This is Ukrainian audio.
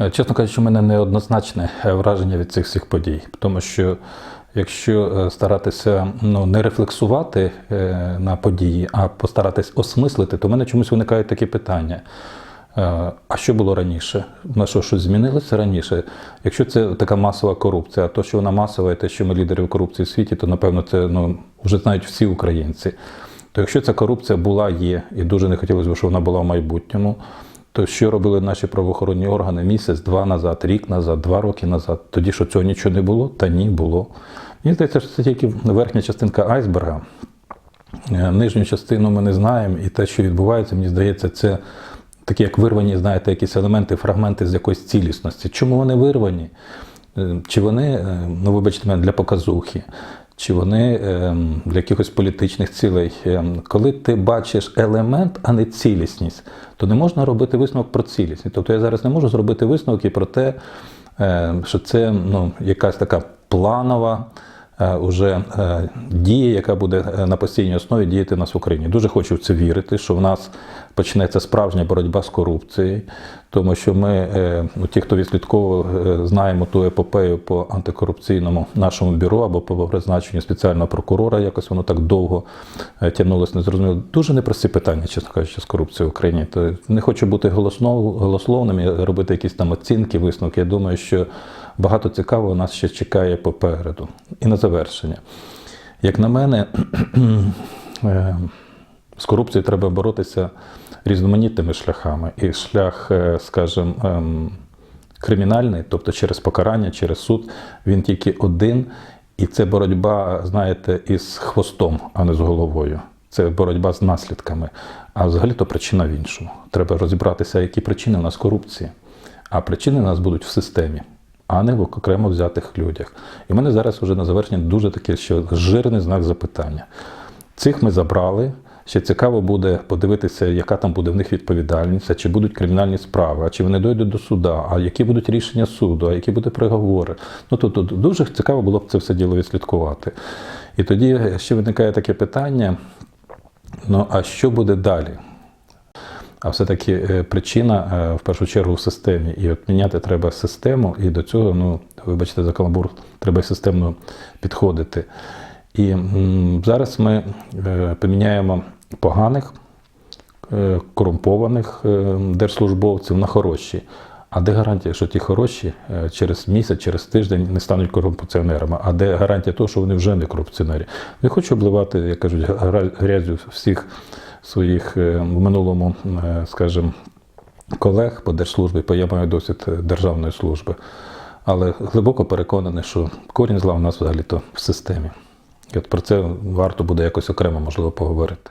Е, Чесно кажучи, у мене неоднозначне е, враження від цих всіх подій, тому що якщо е, старатися ну, не рефлексувати на події, а постаратись осмислити, то в мене чомусь виникають такі питання. А що було раніше? На що щось змінилося раніше? Якщо це така масова корупція, а то, що вона масова, і те, що ми лідери в корупції в світі, то напевно це ну, вже знають всі українці. То якщо ця корупція була, є, і дуже не хотілося б, щоб вона була в майбутньому, то що робили наші правоохоронні органи місяць, два назад, рік назад, два роки назад? Тоді що цього нічого не було? Та ні, було. Мені здається, що це тільки верхня частинка айсберга. Е, Нижню частину ми не знаємо, і те, що відбувається, мені здається, це такі, як вирвані, знаєте, якісь елементи, фрагменти з якоїсь цілісності. Чому вони вирвані? Е, Чи вони, е, ну вибачте мене, для показухи, чи вони е, для якихось політичних цілей? Е, Коли ти бачиш елемент, а не цілісність, то не можна робити висновок про цілісність. Тобто я зараз не можу зробити висновки про те, е, що це ну, якась така планова е, уже е, дія, яка буде е, на постійній основі діяти в нас в Україні. Дуже хочу в це вірити, що в нас почнеться справжня боротьба з корупцією, тому що ми, е, ті, хто відслідковував, е, знаємо ту епопею по антикорупційному нашому бюро або по призначенню спеціального прокурора, якось воно так довго е, тягнулося, незрозуміло. Дуже непрості питання, чесно кажучи, з корупцією в Україні. То не хочу бути голословним і робити якісь там оцінки, висновки. Я думаю, що багато цікавого нас ще чекає попереду. І на завершення. Як на мене, з корупцією треба боротися різноманітними шляхами. І шлях, е, скажімо, ем, кримінальний, тобто через покарання, через суд, він тільки один. І це боротьба, знаєте, із хвостом, а не з головою. Це боротьба з наслідками. А взагалі-то причина в іншому. Треба розібратися, які причини у нас корупції. А причини у нас будуть в системі, а не в окремо взятих людях. І в мене зараз вже на завершення дуже таке ще жирний знак запитання. Цих ми забрали. Ще цікаво буде подивитися, яка там буде в них відповідальність, а чи будуть кримінальні справи, а чи вони дойдуть до суда, а які будуть рішення суду, а які будуть переговори. Ну тут, дуже цікаво було б це все діло відслідкувати. І тоді ще виникає таке питання: ну а що буде далі? А все-таки е, причина е, в першу чергу в системі. І от міняти треба систему, і до цього, ну, вибачте, за каламбур, треба системно підходити. І зараз ми е, поміняємо поганих, е, корумпованих е, держслужбовців на хороші. А де гарантія, що ті хороші е, через місяць, через тиждень не стануть корупціонерами? А де гарантія того, що вони вже не корупціонери? Не хочу обливати, як кажуть, грязю всіх своїх в минулому, скажімо, колег по держслужбі, бо я маю досвід державної служби. Але глибоко переконаний, що корінь зла у нас взагалі-то в системі. І от про це варто буде якось окремо можливо поговорити.